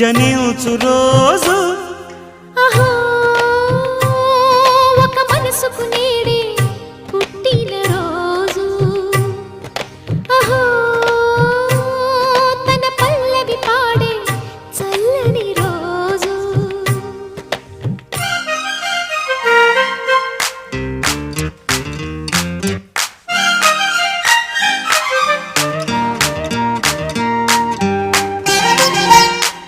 జనించు రోజు.